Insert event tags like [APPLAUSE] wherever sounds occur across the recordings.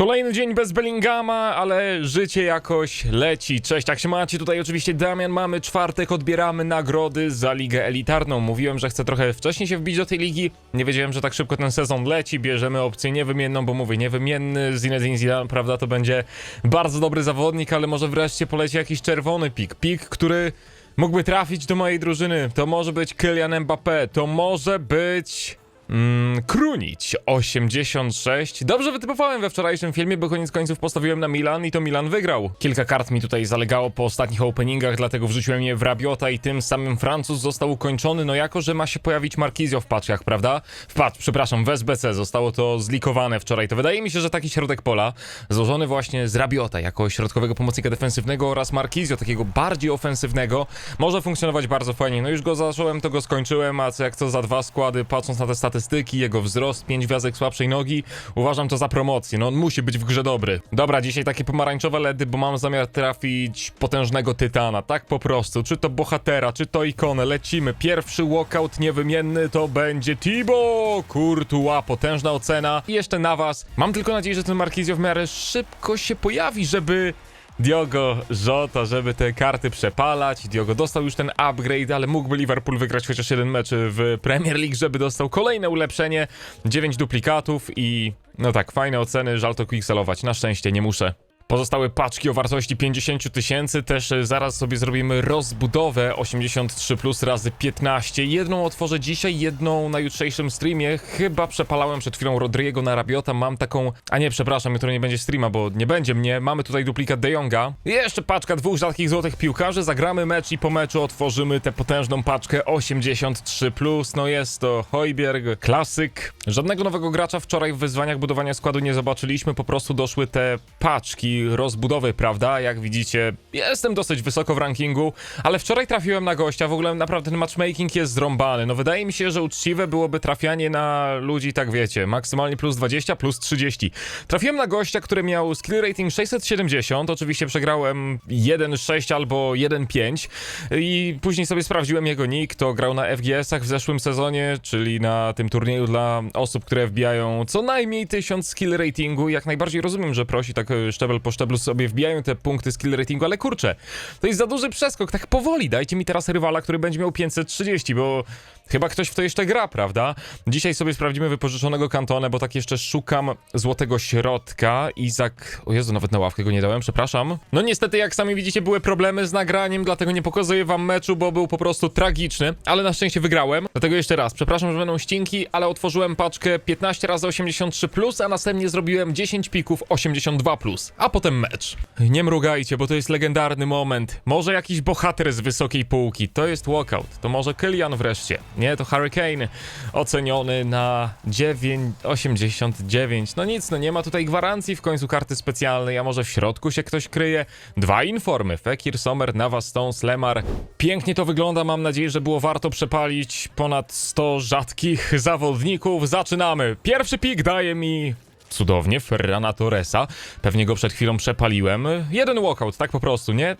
Kolejny dzień bez Bellingama, ale życie jakoś leci. Cześć, jak się macie? Tutaj oczywiście Damian, mamy czwartek, odbieramy nagrody za ligę elitarną. Mówiłem, że chcę trochę wcześniej się wbić do tej ligi. Nie wiedziałem, że tak szybko ten sezon leci. Bierzemy opcję niewymienną, bo mówię, niewymienny Zinedine Zidane, prawda, to będzie bardzo dobry zawodnik, ale może wreszcie poleci jakiś czerwony pik. Pik, który mógłby trafić do mojej drużyny. To może być Kylian Mbappé, to może być... Mm, Krunić 86. Dobrze wytypowałem we wczorajszym filmie, bo koniec końców postawiłem na Milan i to Milan wygrał. Kilka kart mi tutaj zalegało po ostatnich openingach, dlatego wrzuciłem je w Rabiota i tym samym Francuz został ukończony, no jako, że ma się pojawić Markizio w paczkach, prawda? W przepraszam, w SBC zostało to zlikowane wczoraj. To wydaje mi się, że taki środek pola, złożony właśnie z Rabiota jako środkowego pomocnika defensywnego oraz Markizio, takiego bardziej ofensywnego, może funkcjonować bardzo fajnie. No już go zacząłem, to go skończyłem, a co jak to za dwa składy, patrząc na te statystyki, jego wzrost, pięć gwiazdek słabszej nogi, uważam to za promocję. No on musi być w grze dobry. Dobra, dzisiaj takie pomarańczowe ledy, bo mam zamiar trafić potężnego tytana, tak po prostu. Czy to bohatera, czy to ikonę, lecimy. Pierwszy walkout niewymienny to będzie Tibo Courtois, potężna ocena. I jeszcze na was. Mam tylko nadzieję, że ten Markizio w miarę szybko się pojawi, żeby Diogo Jota, żeby te karty przepalać. Diogo dostał już ten upgrade, ale mógłby Liverpool wygrać chociaż jeden mecz w Premier League, żeby dostał kolejne ulepszenie. 9 duplikatów i no tak, fajne oceny, żal to quickselować. Na szczęście nie muszę. Pozostałe paczki o wartości 50 tysięcy, też e, zaraz sobie zrobimy rozbudowę 83 plus razy 15. Jedną otworzę dzisiaj, jedną na jutrzejszym streamie. Chyba przepalałem przed chwilą Rodriego na Rabiota. Mam taką. A nie, przepraszam, jutro nie będzie streama, bo nie będzie mnie. Mamy tutaj duplikat De Jonga. Jeszcze paczka dwóch rzadkich złotych piłkarzy. Zagramy mecz i po meczu otworzymy tę potężną paczkę 83 plus. No jest to Hojbjerg, klasyk. Żadnego nowego gracza wczoraj w wyzwaniach budowania składu nie zobaczyliśmy. Po prostu doszły te paczki rozbudowy, prawda? Jak widzicie, jestem dosyć wysoko w rankingu, ale wczoraj trafiłem na gościa, w ogóle naprawdę ten matchmaking jest zrąbany. No wydaje mi się, że uczciwe byłoby trafianie na ludzi, tak wiecie, maksymalnie plus 20, plus 30. Trafiłem na gościa, który miał skill rating 670, oczywiście przegrałem 1.6 albo 1.5 i później sobie sprawdziłem jego nick, to grał na FGS-ach w zeszłym sezonie, czyli na tym turnieju dla osób, które wbijają co najmniej 1000 skill ratingu. Jak najbardziej rozumiem, że prosi tak e, szczebel po szczeblu sobie wbijają te punkty skill ratingu, ale kurczę, to jest za duży przeskok, tak powoli. Dajcie mi teraz rywala, który będzie miał 530, bo chyba ktoś w to jeszcze gra, prawda? Dzisiaj sobie sprawdzimy wypożyczonego kantonę, bo tak jeszcze szukam złotego środka. Izak, o Jezu, nawet na ławkę go nie dałem, przepraszam. No niestety, jak sami widzicie, były problemy z nagraniem, dlatego nie pokazuję wam meczu, bo był po prostu tragiczny, ale na szczęście wygrałem. Dlatego jeszcze raz, przepraszam, że będą ścinki, ale otworzyłem paczkę 15 razy 83+, plus, a następnie zrobiłem 10 pików 82+, plus, a potem mecz. Nie mrugajcie, bo to jest legendarny moment. Może jakiś bohater z wysokiej półki, to jest walkout, to może Kylian wreszcie. Nie, to Hurricane, oceniony na 9,89. No nic, no nie ma tutaj gwarancji w końcu karty specjalnej, a może w środku się ktoś kryje. Dwa informy, Fekir, Sommer, Navas, Stones, Lemar. Pięknie to wygląda, mam nadzieję, że było warto przepalić ponad 100 rzadkich zawodników. Zaczynamy. Pierwszy pik daje mi cudownie, Ferrana Torresa. Pewnie go przed chwilą przepaliłem. Jeden walkout, tak po prostu, nie?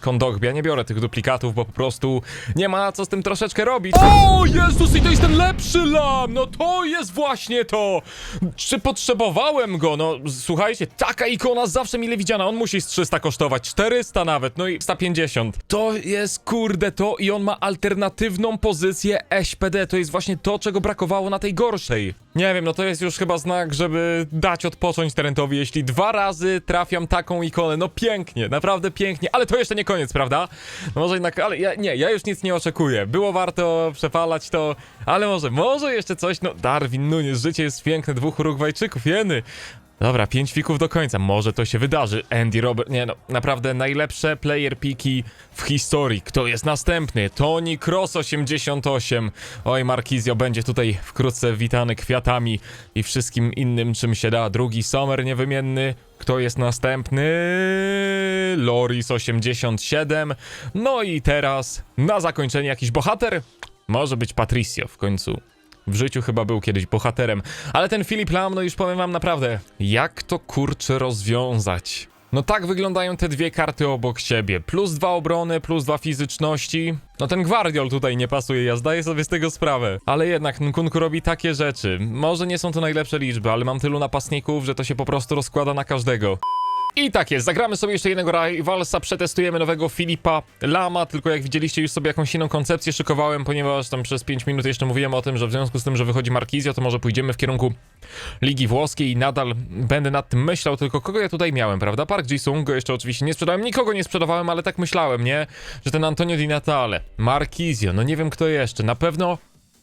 Kondogbia, nie biorę tych duplikatów, bo po prostu nie ma co z tym troszeczkę robić. O Jezus, i to jest ten lepszy lam! No to jest właśnie to! Czy potrzebowałem go? No słuchajcie, taka ikona zawsze mile widziana, on musi z 300 kosztować, 400 nawet, no i 150. To jest kurde to i on ma alternatywną pozycję SPD, to jest właśnie to, czego brakowało na tej gorszej. Nie wiem, no to jest już chyba znak, żeby dać odpocząć Terentowi, jeśli dwa razy trafiam taką ikonę, no pięknie, naprawdę pięknie, ale to jeszcze nie koniec, prawda? No może jednak, ale ja, nie, ja już nic nie oczekuję. Było warto przepalać to, ale może, może jeszcze coś, no Darwin Nunes, życie jest piękne, dwóch Urugwajczyków, jeny. Dobra, pięć fików do końca, może to się wydarzy. Andy Robert, nie no, naprawdę najlepsze player piki w historii. Kto jest następny? Tony Cross 88. Oj, Markizio będzie tutaj wkrótce witany kwiatami i wszystkim innym, czym się da. Drugi Sommer niewymienny. Kto jest następny? Loris 87. No i teraz na zakończenie jakiś bohater? Może być Patricio w końcu. W życiu chyba był kiedyś bohaterem. Ale ten Filip Lam, no już powiem wam naprawdę, jak to kurczę rozwiązać? No tak wyglądają te dwie karty obok siebie. Plus dwa obrony, plus dwa fizyczności. No ten Guardiol tutaj nie pasuje, ja zdaję sobie z tego sprawę. Ale jednak Nkunku robi takie rzeczy. Może nie są to najlepsze liczby, ale mam tylu napastników, że to się po prostu rozkłada na każdego. I tak jest, zagramy sobie jeszcze jednego Rivalsa, przetestujemy nowego Filipa Lama, tylko jak widzieliście już sobie jakąś inną koncepcję szykowałem, ponieważ tam przez 5 minut jeszcze mówiłem o tym, że w związku z tym, że wychodzi Markizio, to może pójdziemy w kierunku Ligi Włoskiej i nadal będę nad tym myślał, tylko kogo ja tutaj miałem, prawda? Park Ji-sung, go jeszcze oczywiście nie sprzedałem, nikogo nie sprzedawałem, ale tak myślałem, nie? Że ten Antonio Di Natale, Markizio, no nie wiem kto jeszcze, na pewno,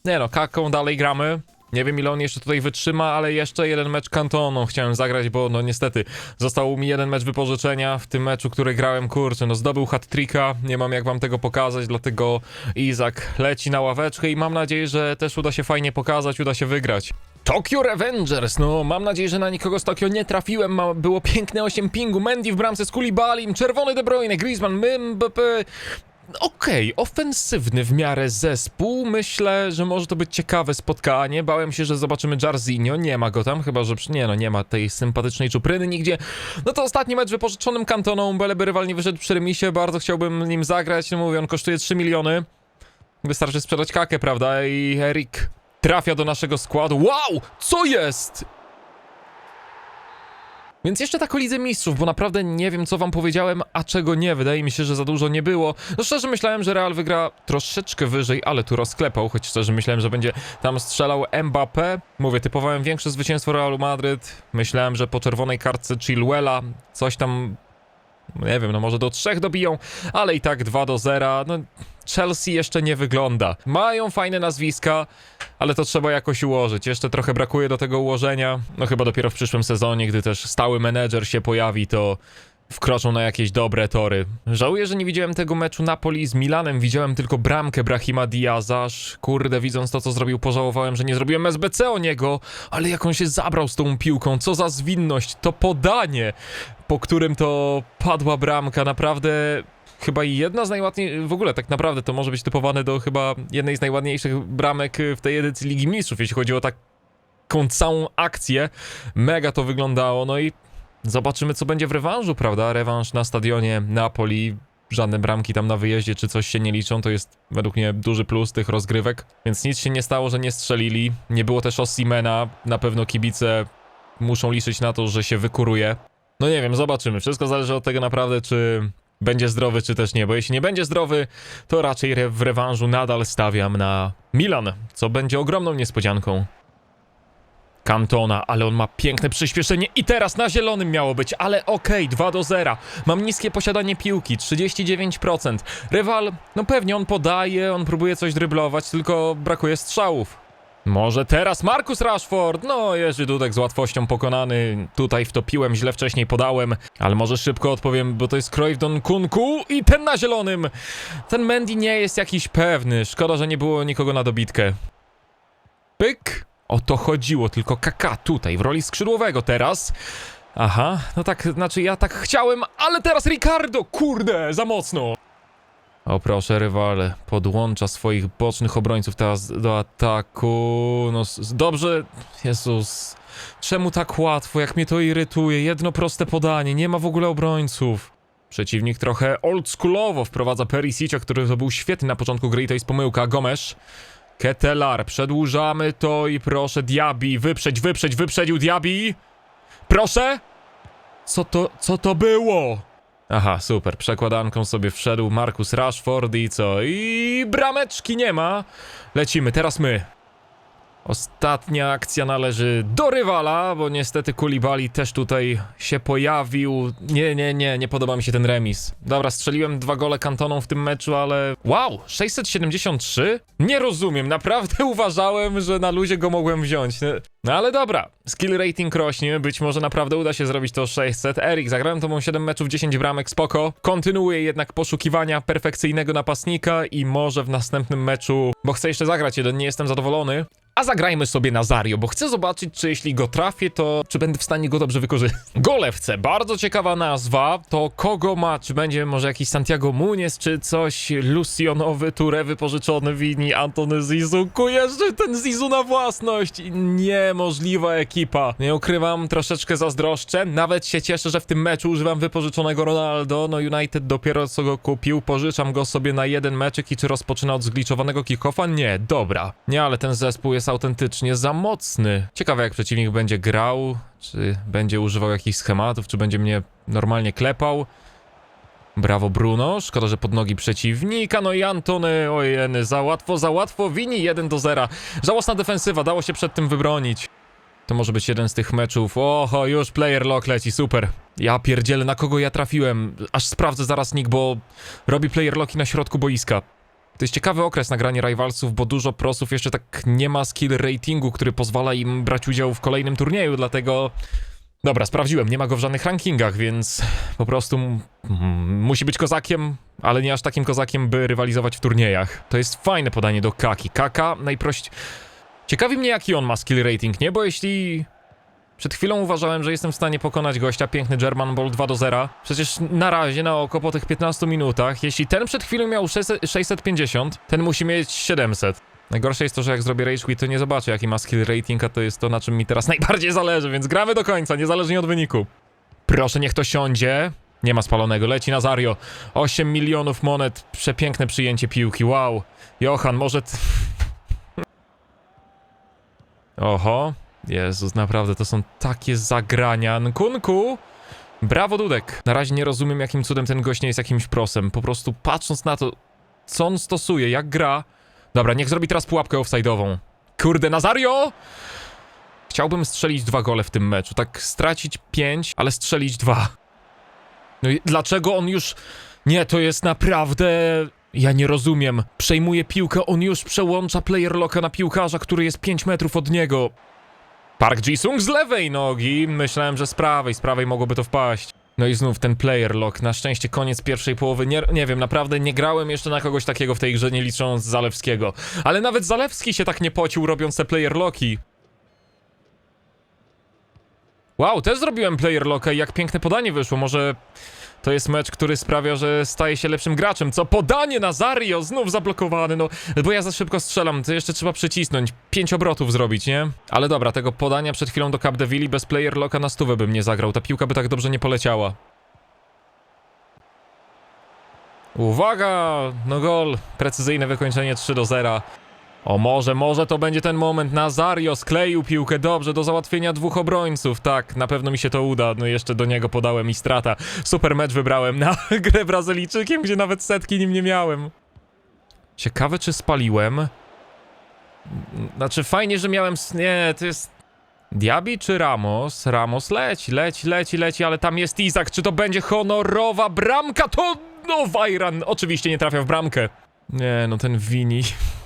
nie no, Kaką dalej gramy, nie wiem ile on jeszcze tutaj wytrzyma, ale jeszcze jeden mecz kantoną chciałem zagrać, bo no niestety został mi jeden mecz wypożyczenia w tym meczu, który grałem, kurczę, no zdobył hat-tricka, nie mam jak wam tego pokazać, dlatego Izak leci na ławeczkę i mam nadzieję, że też uda się fajnie pokazać, uda się wygrać. Tokyo Revengers, no mam nadzieję, że na nikogo z Tokio nie trafiłem, ma, było piękne 8 pingu, Mendy w bramce z Kulibalim, czerwony De Bruyne, Griezmann, Mbappé, Okej, ofensywny w miarę zespół. Myślę, że może to być ciekawe spotkanie. Bałem się, że zobaczymy Jarzinho. Nie ma go tam, chyba że. Nie no, nie ma tej sympatycznej czupryny nigdzie. No to ostatni mecz wypożyczonym kantoną. Beleby rywal nie wyszedł przy remisie. Bardzo chciałbym nim zagrać. No mówię, on kosztuje 3 miliony. Wystarczy sprzedać kakę, prawda? I Erik trafia do naszego składu. Wow! Co jest? Więc jeszcze tak o Lidze Mistrzów, bo naprawdę nie wiem, co wam powiedziałem, a czego nie. Wydaje mi się, że za dużo nie było. No szczerze myślałem, że Real wygra troszeczkę wyżej, ale tu rozklepał, choć szczerze myślałem, że będzie tam strzelał Mbappé. Mówię, typowałem większe zwycięstwo Realu Madryt. Myślałem, że po czerwonej kartce Chilwella coś tam... Nie wiem, no może do trzech dobiją, ale i tak 2 do 0. No, Chelsea jeszcze nie wygląda. Mają fajne nazwiska, ale to trzeba jakoś ułożyć. Jeszcze trochę brakuje do tego ułożenia. No chyba dopiero w przyszłym sezonie, gdy też stały menedżer się pojawi, to wkroczą na jakieś dobre tory. Żałuję, że nie widziałem tego meczu Napoli z Milanem. Widziałem tylko bramkę Brahima Diaza. Kurde, widząc to, co zrobił, pożałowałem, że nie zrobiłem SBC o niego. Ale jak on się zabrał z tą piłką, co za zwinność, to podanie, po którym to padła bramka. Naprawdę chyba jedna z najładniejszych, w ogóle tak naprawdę to może być typowane do chyba jednej z najładniejszych bramek w tej edycji Ligi Mistrzów, jeśli chodzi o taką całą akcję. Mega to wyglądało, no i zobaczymy co będzie w rewanżu, prawda? Rewanż na stadionie Napoli, żadne bramki tam na wyjeździe czy coś się nie liczą, to jest według mnie duży plus tych rozgrywek, więc nic się nie stało, że nie strzelili, nie było też Osimena, na pewno kibice muszą liczyć na to, że się wykuruje. No nie wiem, zobaczymy. Wszystko zależy od tego naprawdę, czy będzie zdrowy, czy też nie. Bo jeśli nie będzie zdrowy, to raczej re- w rewanżu nadal stawiam na Milan, co będzie ogromną niespodzianką. Cantona, ale on ma piękne przyspieszenie i teraz na zielonym miało być, ale okej, 2 do 0. Mam niskie posiadanie piłki, 39%. Rywal, no pewnie on podaje, on próbuje coś dryblować, tylko brakuje strzałów. Może teraz Markus Rashford? No, Jerzy Dudek z łatwością pokonany. Tutaj wtopiłem, źle wcześniej podałem, ale może szybko odpowiem, bo to jest Cruyff Don Kunku i ten na zielonym. Ten Mendy nie jest jakiś pewny. Szkoda, że nie było nikogo na dobitkę. Pyk. O to chodziło, tylko Kaka tutaj w roli skrzydłowego teraz. Aha, no tak, znaczy ja tak chciałem, ale teraz Ricardo, kurde, za mocno. O proszę, rywale, podłącza swoich bocznych obrońców teraz do ataku. No dobrze, Jezus. Czemu tak łatwo, jak mnie to irytuje? Jedno proste podanie, nie ma w ogóle obrońców. Przeciwnik trochę oldschoolowo wprowadza Perisicia, który to był świetny na początku gry i to jest pomyłka. Gomesz. Ketelar, przedłużamy to i proszę, Diabi, wyprzedź, wyprzedź, wyprzedził Diabi. Proszę? Co to, co to było? Aha, super. Przekładanką sobie wszedł Markus Rashford i co? I brameczki nie ma. Lecimy, teraz my. Ostatnia akcja należy do rywala, bo niestety Kulibali też tutaj się pojawił. Nie, nie, nie, nie podoba mi się ten remis. Dobra, strzeliłem dwa gole kantoną w tym meczu, ale... Wow, 673? Nie rozumiem, naprawdę [LAUGHS] uważałem, że na luzie go mogłem wziąć. No, No ale dobra, skill rating rośnie, być może naprawdę uda się zrobić to 600. Erik, zagrałem tobą 7 meczów, 10 bramek, spoko. Kontynuuję jednak poszukiwania perfekcyjnego napastnika i może w następnym meczu, bo chcę jeszcze zagrać jeden, nie jestem zadowolony, A zagrajmy sobie Nazario, bo chcę zobaczyć, czy jeśli go trafię, to czy będę w stanie go dobrze wykorzystać. [LAUGHS] Golewce, bardzo ciekawa nazwa. To kogo ma? Czy będzie może jakiś Santiago Muniez, czy coś? Lucionowy, Ture wypożyczony, Wini, Antony Zizu. Jeszcze ten Zizu na własność. Niemożliwa ekipa. Nie ukrywam, troszeczkę zazdroszczę. Nawet się cieszę, że w tym meczu używam wypożyczonego Ronaldo. No United dopiero co go kupił. Pożyczam go sobie na jeden meczek i czy rozpoczyna od zgliczowanego kickoffa? Nie, dobra. Nie, ale ten zespół jest autentycznie za mocny. Ciekawe jak przeciwnik będzie grał, czy będzie używał jakichś schematów, czy będzie mnie normalnie klepał. Brawo Bruno, szkoda, że pod nogi przeciwnika, no i Antony, ojeny, za łatwo, za łatwo, wini 1 do 0. Żałosna defensywa, dało się przed tym wybronić. To może być jeden z tych meczów. Oho, już player lock leci, super. Ja pierdzielę, na kogo ja trafiłem. Aż sprawdzę zaraz nick, bo robi player locki na środku boiska. To jest ciekawy okres na granie rivalsów, bo dużo prosów jeszcze tak nie ma skill ratingu, który pozwala im brać udział w kolejnym turnieju, dlatego... Dobra, sprawdziłem, nie ma go w żadnych rankingach, więc po prostu musi być kozakiem, ale nie aż takim kozakiem, by rywalizować w turniejach. To jest fajne podanie do Kaki. Kaka najprościej... Ciekawi mnie, jaki on ma skill rating, nie? Bo jeśli przed chwilą uważałem, że jestem w stanie pokonać gościa, piękny German Ball 2 do 0. Przecież na razie, na oko po tych 15 minutach, jeśli ten przed chwilą miał 600, 650, ten musi mieć 700. Najgorsze jest to, że jak zrobię Rage Quit, to nie zobaczę, jaki ma skill rating, a to jest to, na czym mi teraz [LAUGHS] najbardziej zależy, więc gramy do końca, niezależnie od wyniku. Proszę, niech to siądzie. Nie ma spalonego, leci Nazario. 8 milionów monet, przepiękne przyjęcie piłki, wow. Johan, może... [LAUGHS] Oho, Jezus, naprawdę, to są takie zagrania. Nkunku! Brawo, Dudek. Na razie nie rozumiem, jakim cudem ten gość nie jest jakimś prosem. Po prostu patrząc na to, co on stosuje, jak gra... Dobra, niech zrobi teraz pułapkę offside'ową. Kurde, Nazario! Chciałbym strzelić dwa gole w tym meczu. Tak stracić pięć, ale strzelić dwa. No i dlaczego on już... Nie, to jest naprawdę... Ja nie rozumiem. Przejmuje piłkę, on już przełącza player locka na piłkarza, który jest 5 metrów od niego. Park Ji-sung z lewej nogi. Myślałem, że z prawej, z prawej mogłoby to wpaść. No i znów ten player lock. Na szczęście koniec pierwszej połowy. Nie, nie wiem, naprawdę nie grałem jeszcze na kogoś takiego w tej grze, nie licząc Zalewskiego. Ale nawet Zalewski się tak nie pocił, robiąc te player locki. Wow, też zrobiłem player locka i jak piękne podanie wyszło. Może to jest mecz, który sprawia, że staje się lepszym graczem. Co podanie Nazario, znów zablokowany, no bo ja za szybko strzelam, to jeszcze trzeba przycisnąć, pięć obrotów zrobić, nie? Ale dobra, tego podania przed chwilą do Capdeville bez player locka na stówę bym nie zagrał, ta piłka by tak dobrze nie poleciała. Uwaga, no gol, precyzyjne wykończenie 3 do 0. O może, może to będzie ten moment. Nazario skleił piłkę dobrze do załatwienia dwóch obrońców. Tak, na pewno mi się to uda. No jeszcze do niego podałem i strata. Super mecz wybrałem na [LAUGHS] grę Brazylijczykiem, gdzie nawet setki nim nie miałem. Ciekawe, czy spaliłem. Znaczy, fajnie, że miałem. Nie, to jest. Diabi czy Ramos? Ramos leci, leci, leci, leci, ale tam jest Izak. Czy to będzie honorowa bramka? To. No, Wajran oczywiście nie trafia w bramkę. Nie, no ten Wini. [LAUGHS]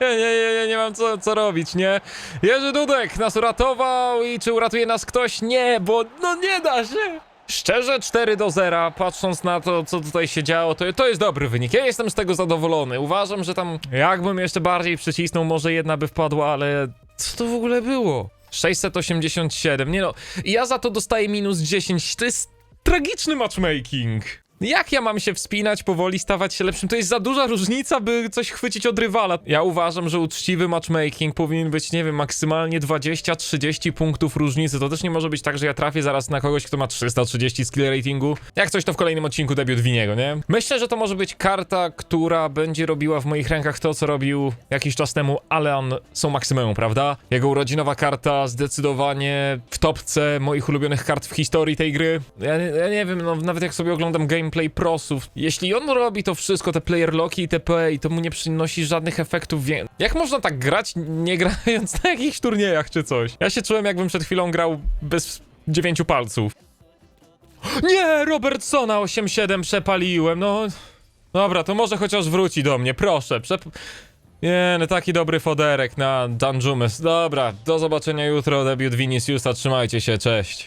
nie, nie, nie, nie, mam co, co robić, nie? Jerzy Dudek nas uratował i czy uratuje nas ktoś? Nie, bo no nie da się. Szczerze 4 do 0, patrząc na to, co tutaj się działo, to, to jest dobry wynik. Ja jestem z tego zadowolony. Uważam, że tam jakbym jeszcze bardziej przycisnął, może jedna by wpadła, ale co to w ogóle było? 687, nie no. Ja za to dostaję minus 10. To jest tragiczny matchmaking. Jak ja mam się wspinać, powoli stawać się lepszym? To jest za duża różnica, by coś chwycić od rywala. Ja uważam, że uczciwy matchmaking powinien być, nie wiem, maksymalnie 20-30 punktów różnicy. To też nie może być tak, że ja trafię zaraz na kogoś, kto ma 330 skill ratingu. Jak coś, to w kolejnym odcinku debiut Winiego, nie? Myślę, że to może być karta, która będzie robiła w moich rękach to, co robił jakiś czas temu Aleon są maksimum, prawda? Jego urodzinowa karta zdecydowanie w topce moich ulubionych kart w historii tej gry. Ja, ja nie wiem, no, nawet jak sobie oglądam gameplay prosów, jeśli on robi to wszystko, te player locki i TP i to mu nie przynosi żadnych efektów, wie... jak można tak grać, nie [LAUGHS] grając na jakichś turniejach czy coś? Ja się czułem, jakbym przed chwilą grał bez dziewięciu palców. Nie, Robertsona 8-7 przepaliłem, no... Dobra, to może chociaż wróci do mnie, proszę, przep... Nie, no taki dobry foderek na Danjumes. Dobra, do zobaczenia jutro, debiut Viniciusa, trzymajcie się, cześć.